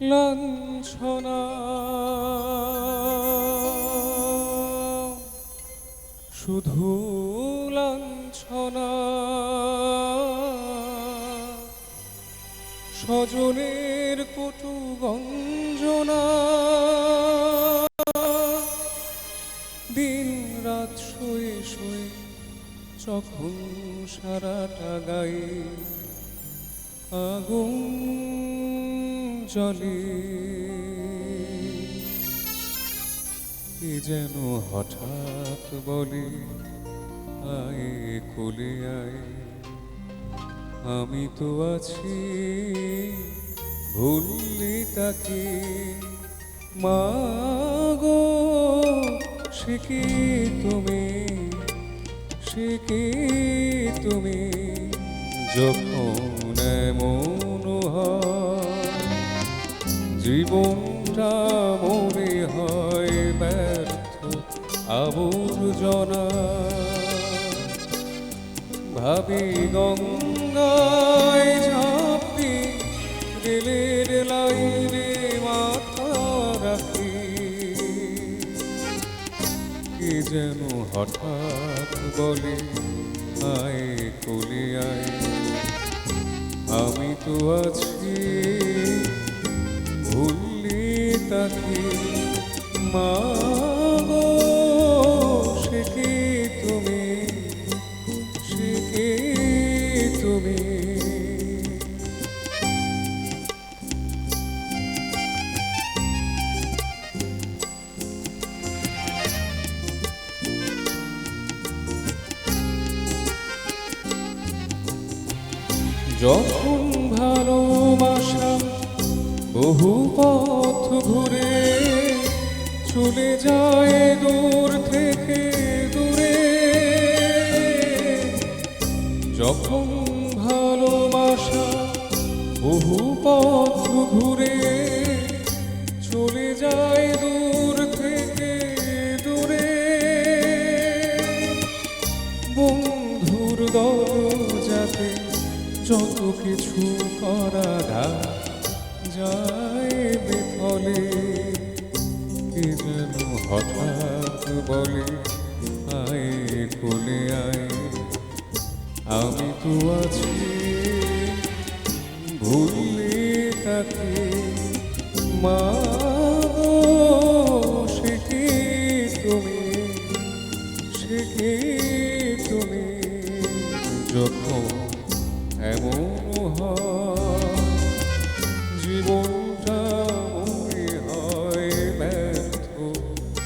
লাঞ্ছনা শুধু লাঞ্ছনা স্বজনের কটু গঞ্জনা। দিন রাত শুয়ে শুয়ে যখন সারাটা গায়ে আগুন। জলে। এ যেন হঠাৎ বলে, আয় কোলে আয়, আমি তো আছি। ভুললি তাকে মাগো সে কি তুমি? সে কি তুমি? যখন জীবনটা মনে হয় ব্যর্থ আবর্জনা ভাবি গঙ্গায় ঝাঁপি রেলের লাইনে মাথা রাখি। কে যেন হঠাৎ বলে, আয় কোলে আয়, আমি তো আছি ভুললি তাকে। মা গো, তুমি? কি তুমি? যখন ভালোবাসা বহু পথ ঘুরে চলে যায় দূর থেকে দূরে। যখন ভালোবাসা বহু পথ ঘুরে চলে যায় দূর থেকে দূরে। বন্ধুর দরজাতে যত কিছু করা যায় বিফলে কে যেন হঠাৎ বলে আয় কোলে আয়। আমি তো আছি ভুললে তাকে মা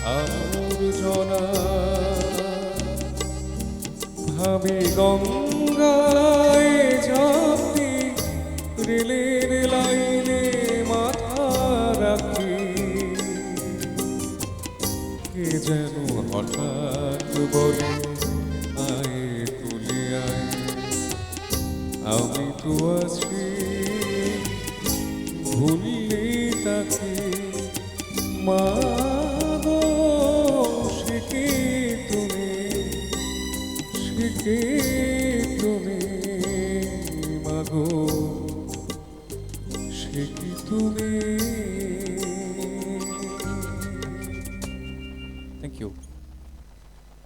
আবর্জনা ভাবি গঙ্গায় ঝাঁপি, রেলের লাইনে মাথা রাখি। কে যেন হঠাৎ বলে, আয় তুলে আয় আমি তো আছি তুমি স্মৃতি তুমি মাগো সে কি তুমি? Thank you